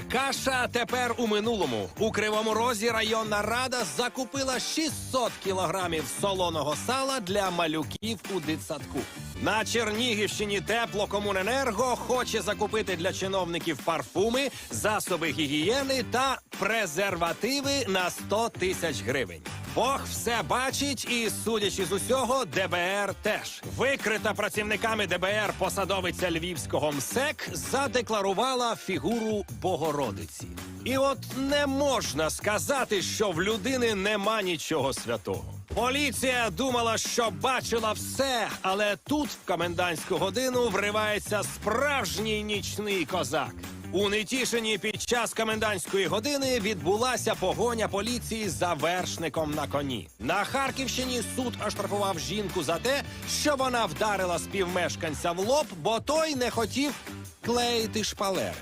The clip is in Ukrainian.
Каша тепер у минулому. У Кривому Розі районна рада закупила 600 кілограмів солоного сала для малюків у дитсадку. На Чернігівщині теплокомуненерго хоче закупити для чиновників парфуми, засоби гігієни та презервативи на 100 тисяч гривень. Бог все бачить, і судячи з усього, ДБР теж викрита працівниками ДБР посадовиця львівського МСЕК задекларувала фігуру Богородиці. І от не можна сказати, що в людини нема нічого святого. Поліція думала, що бачила все, але тут в комендантську годину вривається справжній нічний козак. У Нетішині під час комендантської години відбулася погоня поліції за вершником на коні. На Харківщині суд оштрафував жінку за те, що вона вдарила співмешканця в лоб, бо той не хотів клеїти шпалери.